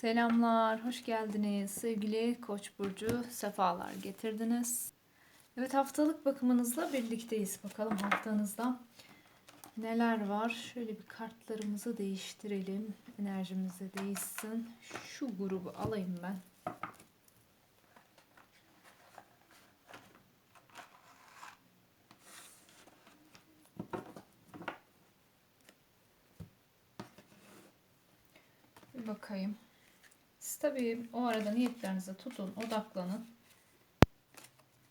Selamlar, hoş geldiniz. Sevgili Koç burcu sefalar getirdiniz. Evet haftalık bakımınızla birlikteyiz. Bakalım haftanızda neler var? Şöyle bir kartlarımızı değiştirelim. Enerjimiz de değişsin. Şu grubu alayım ben. Bir bakayım. Tabii o arada niyetlerinize tutun, odaklanın.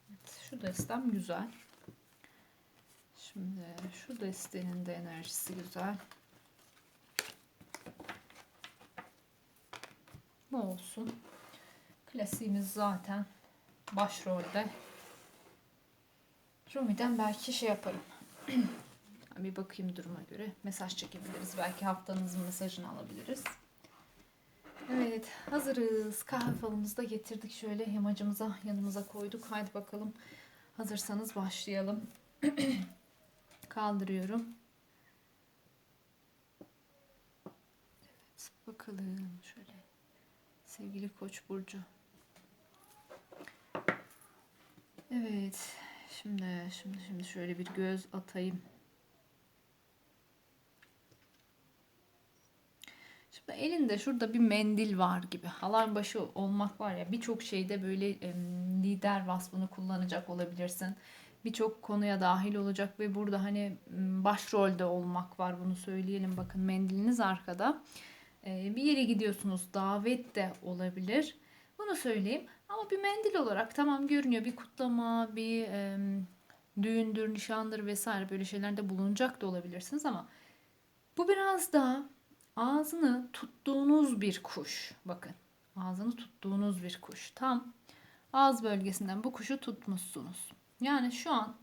Evet, şu destem güzel. Şimdi şu destenin de enerjisi güzel. Bu olsun. Klasiğimiz zaten başrolde. Rumi'den belki şey yaparım. bir bakayım duruma göre. Mesaj çekebiliriz. Belki haftanızın mesajını alabiliriz. Evet hazırız. Kahve falımızı da getirdik şöyle yamacımıza yanımıza koyduk. Haydi bakalım hazırsanız başlayalım. Kaldırıyorum. Evet bakalım şöyle. Sevgili Koç burcu. Evet. Şimdi şimdi şimdi şöyle bir göz atayım. Şimdi elinde şurada bir mendil var gibi. Halay başı olmak var ya birçok şeyde böyle e, lider vasfını kullanacak olabilirsin. Birçok konuya dahil olacak ve burada hani başrolde olmak var bunu söyleyelim. Bakın mendiliniz arkada. E, bir yere gidiyorsunuz davet de olabilir. Bunu söyleyeyim. Ama bir mendil olarak tamam görünüyor bir kutlama, bir e, düğündür, nişandır vesaire böyle şeylerde bulunacak da olabilirsiniz ama bu biraz daha ağzını tuttuğunuz bir kuş. Bakın ağzını tuttuğunuz bir kuş. Tam ağız bölgesinden bu kuşu tutmuşsunuz. Yani şu an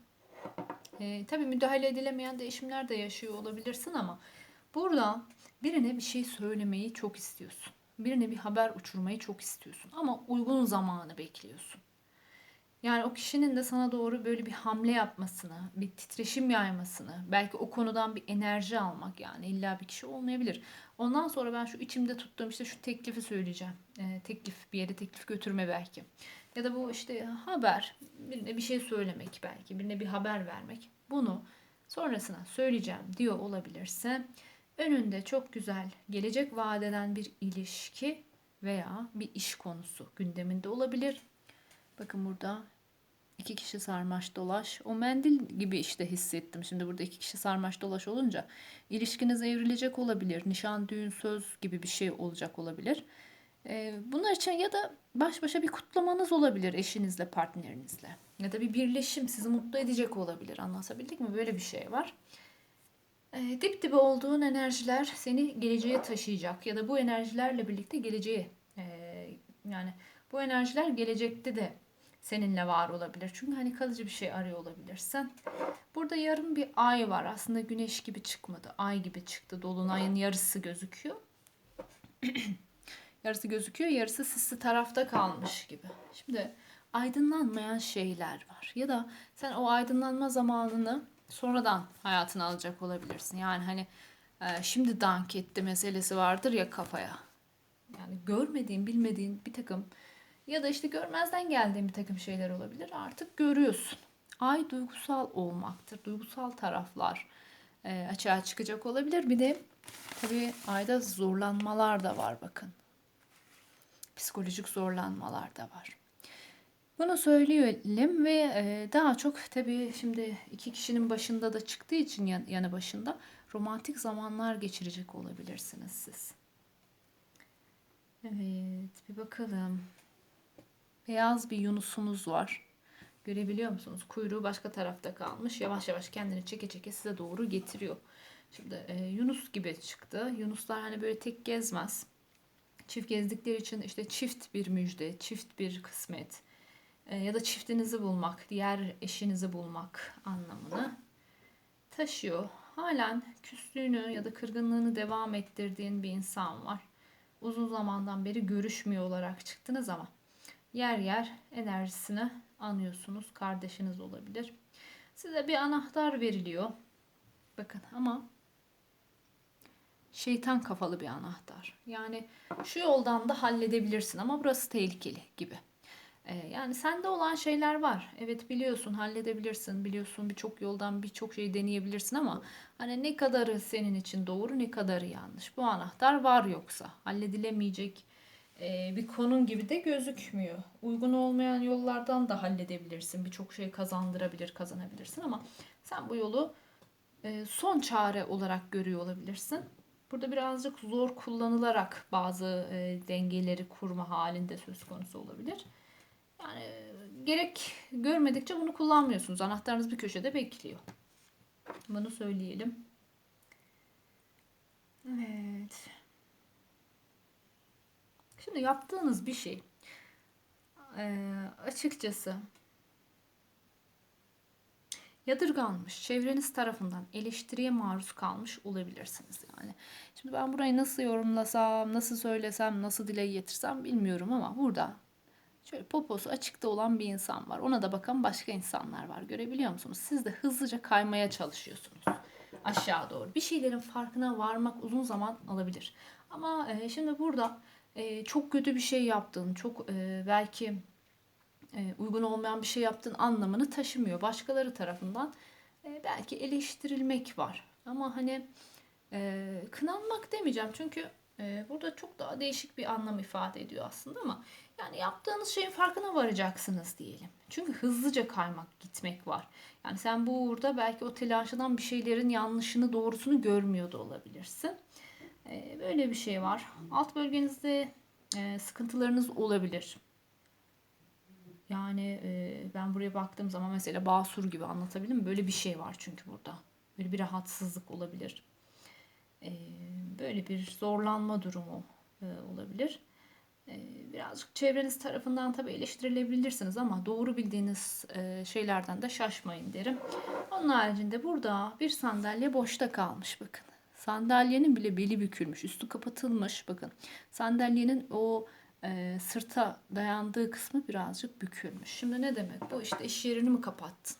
e, tabii müdahale edilemeyen değişimler de yaşıyor olabilirsin ama burada birine bir şey söylemeyi çok istiyorsun. Birine bir haber uçurmayı çok istiyorsun ama uygun zamanı bekliyorsun. Yani o kişinin de sana doğru böyle bir hamle yapmasını, bir titreşim yaymasını, belki o konudan bir enerji almak yani illa bir kişi olmayabilir. Ondan sonra ben şu içimde tuttuğum işte şu teklifi söyleyeceğim. E, teklif bir yere teklif götürme belki. Ya da bu işte haber, birine bir şey söylemek belki, birine bir haber vermek. Bunu sonrasına söyleyeceğim diyor olabilirse önünde çok güzel gelecek vadeden bir ilişki veya bir iş konusu gündeminde olabilir. Bakın burada iki kişi sarmaş dolaş. O mendil gibi işte hissettim. Şimdi burada iki kişi sarmaş dolaş olunca ilişkiniz evrilecek olabilir. Nişan, düğün, söz gibi bir şey olacak olabilir. Ee, bunlar için ya da baş başa bir kutlamanız olabilir eşinizle, partnerinizle. Ya da bir birleşim sizi mutlu edecek olabilir. Anlatabildik mi? Böyle bir şey var. Ee, dip dibe olduğun enerjiler seni geleceğe taşıyacak. Ya da bu enerjilerle birlikte geleceğe e, yani bu enerjiler gelecekte de seninle var olabilir. Çünkü hani kalıcı bir şey arıyor olabilirsin. Burada yarım bir ay var. Aslında güneş gibi çıkmadı. Ay gibi çıktı. Dolunayın yarısı gözüküyor. yarısı gözüküyor. Yarısı sisli tarafta kalmış gibi. Şimdi aydınlanmayan şeyler var. Ya da sen o aydınlanma zamanını sonradan hayatına alacak olabilirsin. Yani hani e, şimdi dank etti meselesi vardır ya kafaya. Yani görmediğin, bilmediğin bir takım ya da işte görmezden geldiğin bir takım şeyler olabilir. Artık görüyorsun. Ay duygusal olmaktır. Duygusal taraflar e, açığa çıkacak olabilir. Bir de tabii ayda zorlanmalar da var bakın. Psikolojik zorlanmalar da var. Bunu söyleyelim ve e, daha çok tabii şimdi iki kişinin başında da çıktığı için yanı başında romantik zamanlar geçirecek olabilirsiniz siz. Evet bir bakalım. Beyaz bir yunusumuz var. Görebiliyor musunuz? Kuyruğu başka tarafta kalmış. Yavaş yavaş kendini çeke çeke size doğru getiriyor. Şimdi e, Yunus gibi çıktı. Yunuslar hani böyle tek gezmez. Çift gezdikleri için işte çift bir müjde, çift bir kısmet e, ya da çiftinizi bulmak, diğer eşinizi bulmak anlamını taşıyor. Halen küslüğünü ya da kırgınlığını devam ettirdiğin bir insan var. Uzun zamandan beri görüşmüyor olarak çıktınız ama yer yer enerjisini anıyorsunuz. Kardeşiniz olabilir. Size bir anahtar veriliyor. Bakın ama şeytan kafalı bir anahtar. Yani şu yoldan da halledebilirsin ama burası tehlikeli gibi. Ee, yani sende olan şeyler var. Evet biliyorsun halledebilirsin. Biliyorsun birçok yoldan birçok şey deneyebilirsin ama hani ne kadarı senin için doğru ne kadarı yanlış. Bu anahtar var yoksa halledilemeyecek bir konun gibi de gözükmüyor. Uygun olmayan yollardan da halledebilirsin. Birçok şey kazandırabilir, kazanabilirsin ama sen bu yolu e, son çare olarak görüyor olabilirsin. Burada birazcık zor kullanılarak bazı e, dengeleri kurma halinde söz konusu olabilir. Yani gerek görmedikçe bunu kullanmıyorsunuz. Anahtarınız bir köşede bekliyor. Bunu söyleyelim. Evet. Şimdi yaptığınız bir şey e, açıkçası yadırganmış, çevreniz tarafından eleştiriye maruz kalmış olabilirsiniz yani. Şimdi ben burayı nasıl yorumlasam, nasıl söylesem, nasıl dile getirsem bilmiyorum ama burada şöyle poposu açıkta olan bir insan var. Ona da bakan başka insanlar var. Görebiliyor musunuz? Siz de hızlıca kaymaya çalışıyorsunuz aşağı doğru. Bir şeylerin farkına varmak uzun zaman alabilir. Ama e, şimdi burada e, çok kötü bir şey yaptığın, çok e, belki e, uygun olmayan bir şey yaptığın anlamını taşımıyor. Başkaları tarafından e, belki eleştirilmek var. Ama hani kınanmak demeyeceğim çünkü burada çok daha değişik bir anlam ifade ediyor aslında ama yani yaptığınız şeyin farkına varacaksınız diyelim. Çünkü hızlıca kaymak, gitmek var. Yani sen bu uğurda belki o telaşından bir şeylerin yanlışını, doğrusunu görmüyor da olabilirsin. E, böyle bir şey var. Alt bölgenizde e, sıkıntılarınız olabilir. Yani e, ben buraya baktığım zaman mesela basur gibi anlatabildim? Böyle bir şey var çünkü burada. Böyle bir rahatsızlık olabilir. E, böyle bir zorlanma durumu e, olabilir. E, birazcık çevreniz tarafından tabii eleştirilebilirsiniz ama doğru bildiğiniz şeylerden de şaşmayın derim. Onun haricinde burada bir sandalye boşta kalmış bakın. Sandalyenin bile beli bükülmüş, üstü kapatılmış. Bakın sandalyenin o e, sırta dayandığı kısmı birazcık bükülmüş. Şimdi ne demek bu? İşte iş yerini mi kapattın?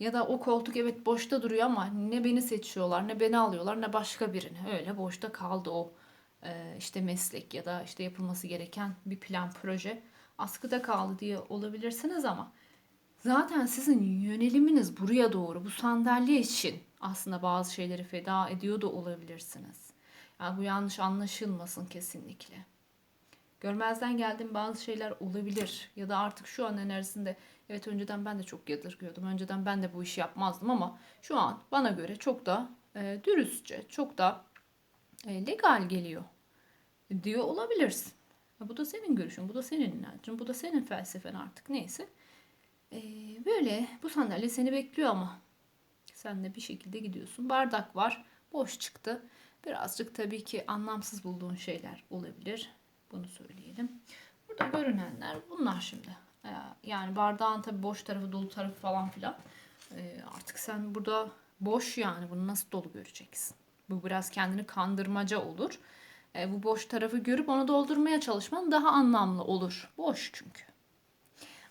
Ya da o koltuk evet boşta duruyor ama ne beni seçiyorlar, ne beni alıyorlar, ne başka birini. Öyle boşta kaldı o e, işte meslek ya da işte yapılması gereken bir plan, proje askıda kaldı diye olabilirsiniz ama zaten sizin yöneliminiz buraya doğru, bu sandalye için aslında bazı şeyleri feda ediyor da olabilirsiniz. Yani bu yanlış anlaşılmasın kesinlikle. Görmezden geldiğim bazı şeyler olabilir ya da artık şu an enerjisinde evet önceden ben de çok yadırgıyordum. Önceden ben de bu işi yapmazdım ama şu an bana göre çok da e, dürüstçe, çok da e, legal geliyor diyor olabilirsin. Ya bu da senin görüşün, bu da senin inancın, bu da senin felsefen artık neyse. E, böyle bu sandalye seni bekliyor ama sen de bir şekilde gidiyorsun. Bardak var, boş çıktı. Birazcık tabii ki anlamsız bulduğun şeyler olabilir. Bunu söyleyelim. Burada görünenler bunlar şimdi. Ee, yani bardağın tabii boş tarafı, dolu tarafı falan filan. Ee, artık sen burada boş yani bunu nasıl dolu göreceksin? Bu biraz kendini kandırmaca olur. Ee, bu boş tarafı görüp onu doldurmaya çalışman daha anlamlı olur. Boş çünkü.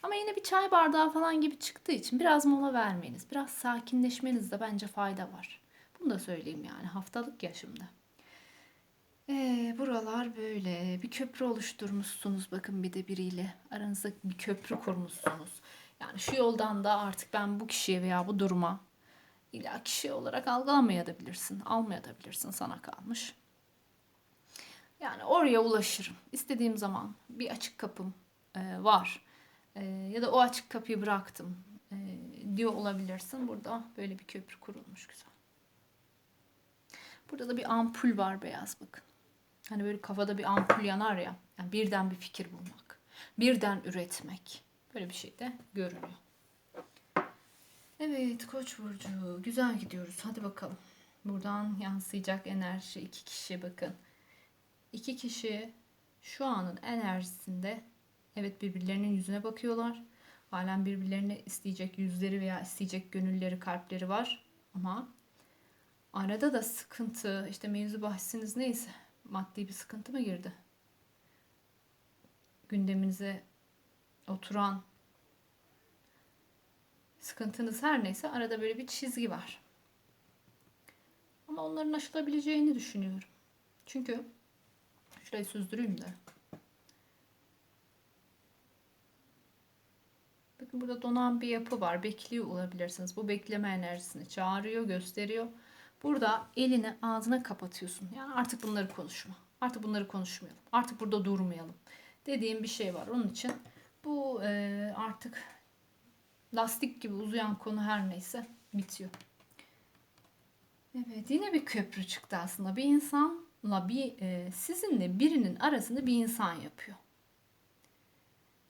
Ama yine bir çay bardağı falan gibi çıktığı için biraz mola vermeniz, biraz sakinleşmenizde bence fayda var. Bunu da söyleyeyim yani haftalık yaşımda. Ee, buralar böyle. Bir köprü oluşturmuşsunuz bakın bir de biriyle. Aranızda bir köprü kurmuşsunuz. Yani şu yoldan da artık ben bu kişiye veya bu duruma illa kişi olarak algılamayabilirsin. Almayabilirsin sana kalmış. Yani oraya ulaşırım. İstediğim zaman bir açık kapım e, var. E, ya da o açık kapıyı bıraktım e, diyor olabilirsin. Burada böyle bir köprü kurulmuş güzel. Burada da bir ampul var beyaz bakın. Hani böyle kafada bir ampul yanar ya. Yani birden bir fikir bulmak. Birden üretmek. Böyle bir şey de görünüyor. Evet Koç burcu güzel gidiyoruz. Hadi bakalım. Buradan yansıyacak enerji iki kişi bakın. İki kişi şu anın enerjisinde evet birbirlerinin yüzüne bakıyorlar. Halen birbirlerini isteyecek yüzleri veya isteyecek gönülleri, kalpleri var. Ama arada da sıkıntı, işte mevzu bahsiniz neyse maddi bir sıkıntı mı girdi? Gündeminize oturan sıkıntınız her neyse arada böyle bir çizgi var. Ama onların aşılabileceğini düşünüyorum. Çünkü şurayı süzdüreyim de. Bakın burada donan bir yapı var. Bekliyor olabilirsiniz. Bu bekleme enerjisini çağırıyor, gösteriyor. Burada elini ağzına kapatıyorsun. Yani artık bunları konuşma. Artık bunları konuşmayalım. Artık burada durmayalım. Dediğim bir şey var. Onun için bu e, artık lastik gibi uzayan konu her neyse bitiyor. Evet yine bir köprü çıktı aslında. Bir insanla bir e, sizinle birinin arasında bir insan yapıyor.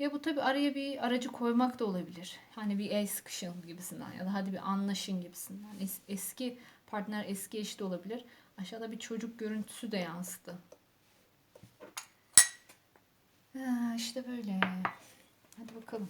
Ya bu tabi araya bir aracı koymak da olabilir. Hani bir el sıkışın gibisinden ya da hadi bir anlaşın gibisinden. Es- eski partner eski eş de olabilir. Aşağıda bir çocuk görüntüsü de yansıdı. Ha, işte böyle. Hadi bakalım.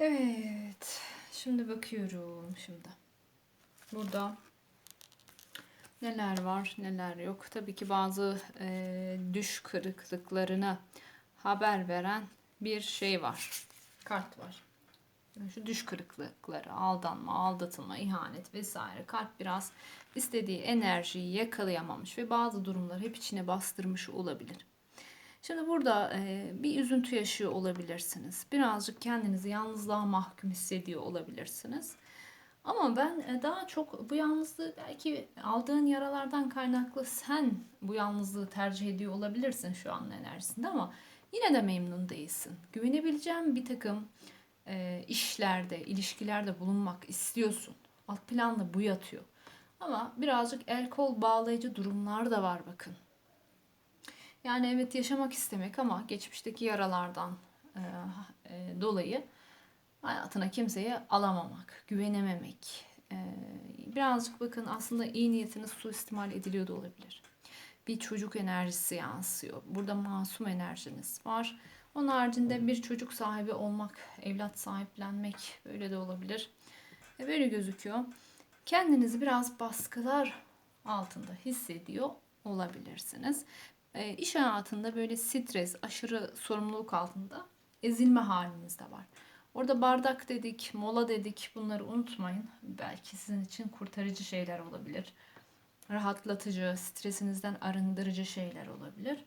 Evet. Şimdi bakıyorum şimdi. Burada neler var neler yok. Tabii ki bazı e, düş kırıklıklarına haber veren bir şey var. Kart var. Şu düş kırıklıkları, aldanma, aldatılma, ihanet vesaire. Kalp biraz istediği enerjiyi yakalayamamış ve bazı durumları hep içine bastırmış olabilir. Şimdi burada e, bir üzüntü yaşıyor olabilirsiniz. Birazcık kendinizi yalnızlığa mahkum hissediyor olabilirsiniz. Ama ben daha çok bu yalnızlığı belki aldığın yaralardan kaynaklı sen bu yalnızlığı tercih ediyor olabilirsin şu an enerjisinde ama yine de memnun değilsin. Güvenebileceğim bir takım e, işlerde, ilişkilerde bulunmak istiyorsun. Alt planda bu yatıyor. Ama birazcık el kol bağlayıcı durumlar da var bakın. Yani evet yaşamak istemek ama geçmişteki yaralardan e, e, dolayı hayatına kimseyi alamamak, güvenememek. E, birazcık bakın aslında iyi niyetiniz suistimal ediliyor da olabilir. Bir çocuk enerjisi yansıyor. Burada masum enerjiniz var. Onun haricinde bir çocuk sahibi olmak, evlat sahiplenmek böyle de olabilir. E, böyle gözüküyor. Kendinizi biraz baskılar altında hissediyor olabilirsiniz. E, iş hayatında böyle stres, aşırı sorumluluk altında ezilme haliniz de var. Orada bardak dedik, mola dedik bunları unutmayın. Belki sizin için kurtarıcı şeyler olabilir. Rahatlatıcı, stresinizden arındırıcı şeyler olabilir.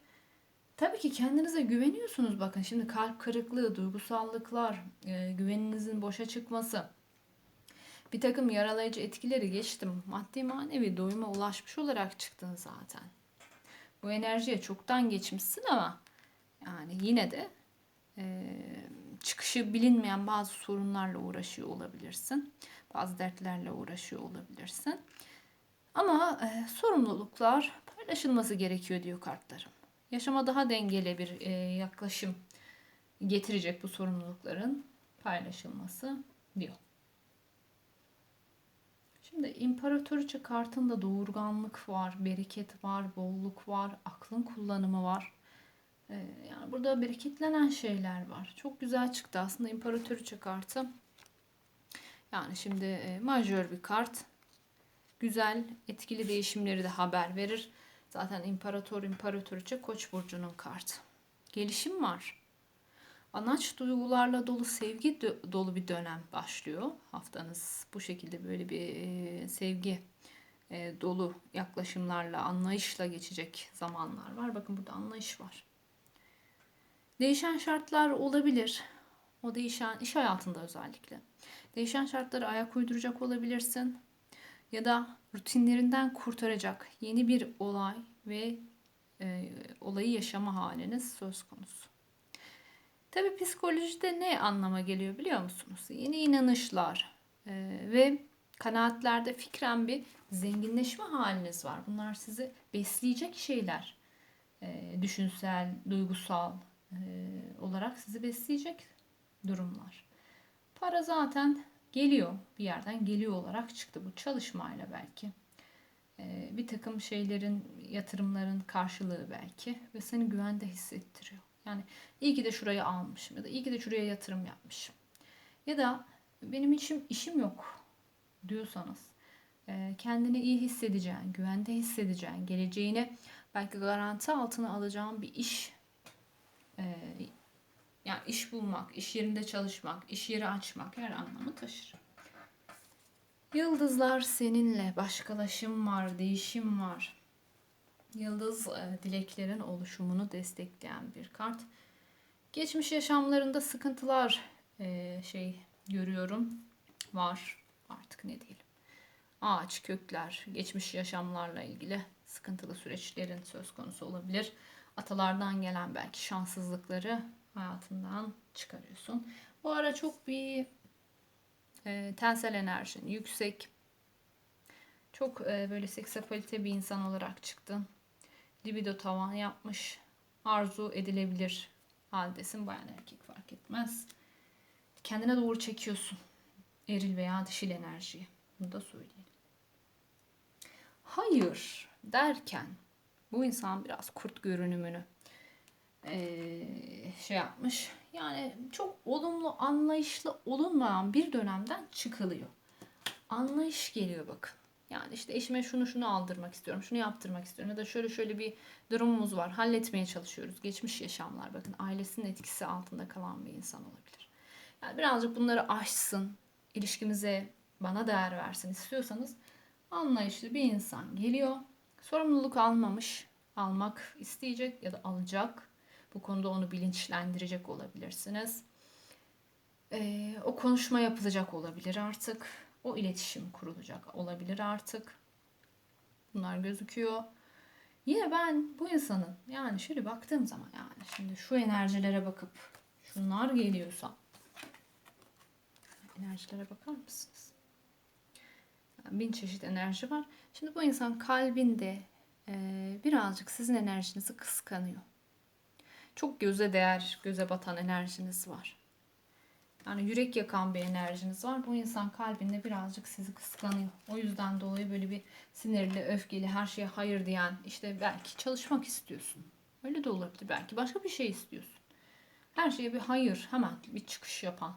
Tabii ki kendinize güveniyorsunuz bakın. Şimdi kalp kırıklığı, duygusallıklar, e, güveninizin boşa çıkması, bir takım yaralayıcı etkileri geçtim. Maddi manevi doyuma ulaşmış olarak çıktın zaten. Bu enerjiye çoktan geçmişsin ama yani yine de e, çıkışı bilinmeyen bazı sorunlarla uğraşıyor olabilirsin. Bazı dertlerle uğraşıyor olabilirsin. Ama e, sorumluluklar paylaşılması gerekiyor diyor kartlarım. Yaşama daha dengeli bir e, yaklaşım getirecek bu sorumlulukların paylaşılması diyor. Şimdi imparatoriçe kartında doğurganlık var, bereket var, bolluk var, aklın kullanımı var. Ee, yani burada bereketlenen şeyler var. Çok güzel çıktı aslında imparatoriçe kartı. Yani şimdi e, majör bir kart. Güzel, etkili değişimleri de haber verir. Zaten imparator, imparatoriçe koç burcunun kartı. Gelişim var. Anaç duygularla dolu sevgi dolu bir dönem başlıyor. Haftanız bu şekilde böyle bir sevgi dolu yaklaşımlarla, anlayışla geçecek zamanlar var. Bakın burada anlayış var. Değişen şartlar olabilir. O değişen iş hayatında özellikle. Değişen şartlara ayak uyduracak olabilirsin. Ya da rutinlerinden kurtaracak yeni bir olay ve e, olayı yaşama haliniz söz konusu. Tabi psikolojide ne anlama geliyor biliyor musunuz? Yeni inanışlar e, ve kanaatlerde fikren bir zenginleşme haliniz var. Bunlar sizi besleyecek şeyler. E, düşünsel, duygusal e, olarak sizi besleyecek durumlar. Para zaten geliyor bir yerden geliyor olarak çıktı bu çalışmayla belki. Bir takım şeylerin, yatırımların karşılığı belki ve seni güvende hissettiriyor. Yani iyi ki de şurayı almışım ya da iyi ki de şuraya yatırım yapmışım. Ya da benim için işim yok diyorsanız e, kendini iyi hissedeceğin, güvende hissedeceğin, geleceğine belki garanti altına alacağın bir iş e, yani iş bulmak, iş yerinde çalışmak, iş yeri açmak her anlamı taşır. Yıldızlar seninle, başkalaşım var, değişim var. Yıldız e, dileklerin oluşumunu destekleyen bir kart. Geçmiş yaşamlarında sıkıntılar e, şey görüyorum var artık ne diyelim. Ağaç, kökler, geçmiş yaşamlarla ilgili sıkıntılı süreçlerin söz konusu olabilir. Atalardan gelen belki şanssızlıkları hayatından çıkarıyorsun. Bu ara çok bir e, tensel enerjin yüksek. Çok e, böyle seksapalite bir insan olarak çıktın libido tavan yapmış. Arzu edilebilir haldesin. Bayan erkek fark etmez. Kendine doğru çekiyorsun. Eril veya dişil enerjiyi. Bunu da söyleyelim. Hayır derken bu insan biraz kurt görünümünü ee, şey yapmış. Yani çok olumlu, anlayışlı olunmayan bir dönemden çıkılıyor. Anlayış geliyor bakın. Yani işte eşime şunu şunu aldırmak istiyorum, şunu yaptırmak istiyorum ya da şöyle şöyle bir durumumuz var. Halletmeye çalışıyoruz. Geçmiş yaşamlar bakın ailesinin etkisi altında kalan bir insan olabilir. Yani birazcık bunları aşsın, ilişkimize bana değer versin istiyorsanız anlayışlı bir insan geliyor. Sorumluluk almamış, almak isteyecek ya da alacak. Bu konuda onu bilinçlendirecek olabilirsiniz. Ee, o konuşma yapılacak olabilir artık o iletişim kurulacak olabilir artık. Bunlar gözüküyor. Yine ben bu insanın yani şöyle baktığım zaman yani şimdi şu enerjilere bakıp şunlar geliyorsa enerjilere bakar mısınız? Yani bin çeşit enerji var. Şimdi bu insan kalbinde e, birazcık sizin enerjinizi kıskanıyor. Çok göze değer, göze batan enerjiniz var. Yani yürek yakan bir enerjiniz var. Bu insan kalbinde birazcık sizi kıskanıyor. O yüzden dolayı böyle bir sinirli, öfkeli, her şeye hayır diyen, işte belki çalışmak istiyorsun. Öyle de olabilir. Belki başka bir şey istiyorsun. Her şeye bir hayır, hemen bir çıkış yapan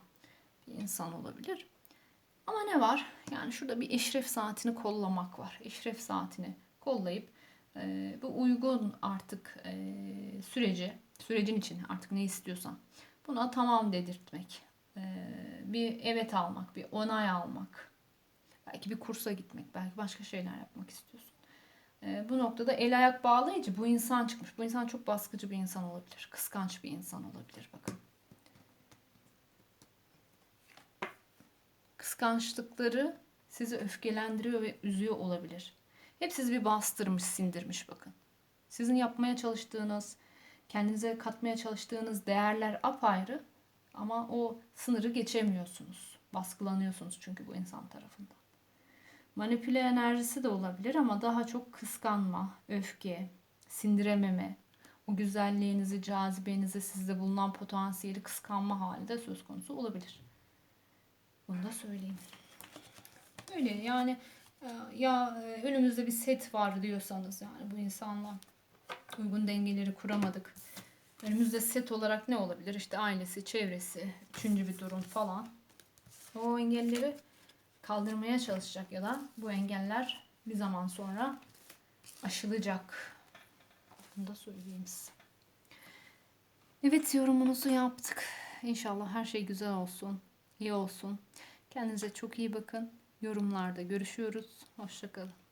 bir insan olabilir. Ama ne var? Yani şurada bir eşref saatini kollamak var. Eşref saatini kollayıp e, bu uygun artık e, süreci, sürecin için artık ne istiyorsan buna tamam dedirtmek. Ee, bir evet almak, bir onay almak, belki bir kursa gitmek, belki başka şeyler yapmak istiyorsun. Ee, bu noktada el ayak bağlayıcı bu insan çıkmış. Bu insan çok baskıcı bir insan olabilir. Kıskanç bir insan olabilir bakın. Kıskançlıkları sizi öfkelendiriyor ve üzüyor olabilir. Hep sizi bir bastırmış, sindirmiş bakın. Sizin yapmaya çalıştığınız, kendinize katmaya çalıştığınız değerler apayrı Ama o sınırı geçemiyorsunuz. Baskılanıyorsunuz çünkü bu insan tarafından. Manipüle enerjisi de olabilir ama daha çok kıskanma, öfke, sindirememe, o güzelliğinizi, cazibenizi, sizde bulunan potansiyeli kıskanma hali de söz konusu olabilir. Bunu da söyleyeyim. Öyle yani e, ya e, önümüzde bir set var diyorsanız yani bu insanla uygun dengeleri kuramadık. Önümüzde set olarak ne olabilir? İşte ailesi, çevresi, üçüncü bir durum falan. O engelleri kaldırmaya çalışacak ya da bu engeller bir zaman sonra aşılacak. Bunu da söyleyeyim size. Evet yorumunuzu yaptık. İnşallah her şey güzel olsun, iyi olsun. Kendinize çok iyi bakın. Yorumlarda görüşüyoruz. Hoşçakalın.